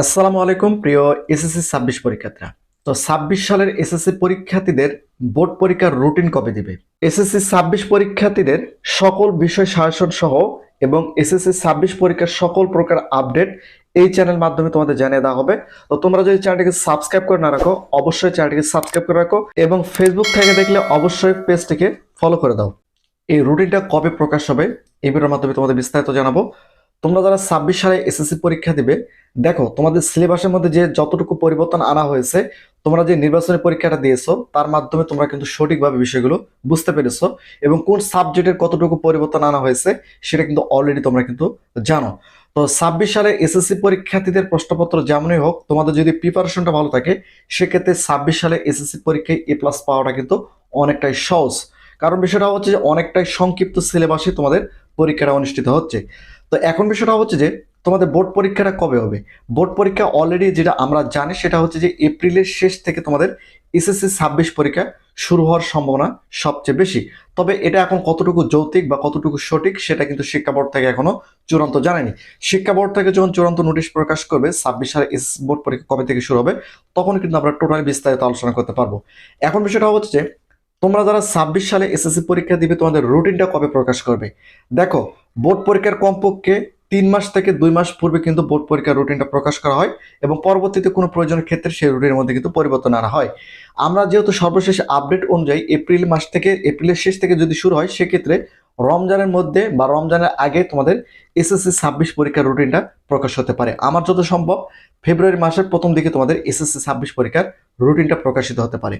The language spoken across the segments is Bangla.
আসসালামু আলাইকুম, প্রিয় এসএসসি ছাব্বিশ পরীক্ষার্থীরা। তো ছাব্বিশ সালের এসএসসি পরীক্ষার্থীদের বোর্ড পরীক্ষার রুটিন কবে দিবে? এসএসসি ছাব্বিশ পরীক্ষার্থীদের সকল বিষয় শাসন সহ এবং এসএসসি ছাব্বিশ পরীক্ষার সকল প্রকার আপডেট এই চ্যানেল মাধ্যমে তোমাদের জানিয়ে দেওয়া হবে। তো তোমরা যদি চ্যানেলটিকে সাবস্ক্রাইব করে না রাখো, অবশ্যই চ্যানেলটিকে সাবস্ক্রাইব করে রাখো এবং ফেসবুক থেকে দেখলে অবশ্যই পেজটিকে ফলো করে দাও। এই রুটিনটা কবে প্রকাশ হবে এই ভিডিওর মাধ্যমে তোমাদের বিস্তারিত জানাব। তোমরা যারা ছাব্বিশ সালে এসএসসি পরীক্ষা দিবে, দেখো তোমাদের সিলেবাসের মধ্যে যে যতটুকু পরিবর্তন আনা হয়েছে, তোমরা যে নির্বাচনী পরীক্ষাটা দিয়েছ, তার মাধ্যমে তোমরা কিন্তু সঠিকভাবে বিষয়গুলো বুঝতে পেরেছ এবং কোন সাবজেক্টের কতটুকু পরিবর্তন আনা হয়েছে, সেটা কিন্তু অলরেডি তোমরা কিন্তু জানো। তো ছাব্বিশ সালে এসএসসি পরীক্ষার্থীদের প্রশ্নপত্র যেমনই হোক, তোমাদের যদি প্রিপারেশনটা ভালো থাকে, সেক্ষেত্রে ছাব্বিশ সালে এসএসসি পরীক্ষায় এ প্লাস পাওয়াটা কিন্তু অনেকটাই সহজ। কারণ বিষয়টা হচ্ছে যে অনেকটাই সংক্ষিপ্ত সিলেবাসে তোমাদের পরীক্ষাটা অনুষ্ঠিত হচ্ছে। তো এখন বিষয়টা হচ্ছে যে, তোমাদের বোর্ড পরীক্ষাটা কবে হবে? বোর্ড পরীক্ষা অলরেডি যেটা আমরা জানি সেটা হচ্ছে যে এপ্রিলের শেষ থেকে তোমাদের এসএসসি ছাব্বিশ পরীক্ষা শুরু হওয়ার সম্ভাবনা সবচেয়ে বেশি। তবে এটা এখন কতটুকু যৌক্তিক বা কতটুকু সঠিক সেটা কিন্তু শিক্ষা বোর্ড থেকে এখনও চূড়ান্ত জানায়নি। শিক্ষা বোর্ড থেকে যখন চূড়ান্ত নোটিশ প্রকাশ করবে, ছাব্বিশ সালে এস বোর্ড পরীক্ষা কবে থেকে শুরু হবে, তখন কিন্তু আমরা টোটালি বিস্তারিত আলোচনা করতে পারব। এখন বিষয়টা হচ্ছে তোমরা যারা ছাব্বিশ সালে এসএসসি পরীক্ষা দিবে, তোমাদের রুটিনটা কবে প্রকাশ করবে? দেখো, বোর্ড পরীক্ষার কমপক্ষে তিন মাস থেকে দুই মাস পূর্বে কিন্তু বোর্ড পরীক্ষার রুটিনটা প্রকাশ করা হয় এবং পরবর্তীতে কোনো প্রয়োজনের ক্ষেত্রে সেই রুটিনের মধ্যে কিন্তু পরিবর্তন আনা হয়। আমরা যেহেতু সর্বশেষ আপডেট অনুযায়ী এপ্রিল মাস থেকে, এপ্রিলের শেষ থেকে যদি শুরু হয়, সেক্ষেত্রে রমজানের মধ্যে বা রমজানের আগে তোমাদের এসএসসি ছাব্বিশ পরীক্ষার রুটিনটা প্রকাশ হতে পারে। আমার যত সম্ভব, ফেব্রুয়ারি মাসের প্রথম দিকে তোমাদের এসএসসি ছাব্বিশ পরীক্ষার রুটিনটা প্রকাশিত হতে পারে।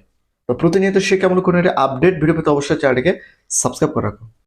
প্রতিনিয়ত সে কেমন কোনো একটা আপডেট ভিডিও পেতে অবশ্যই চ্যানেলটিকে সাবস্ক্রাইব করে রাখো।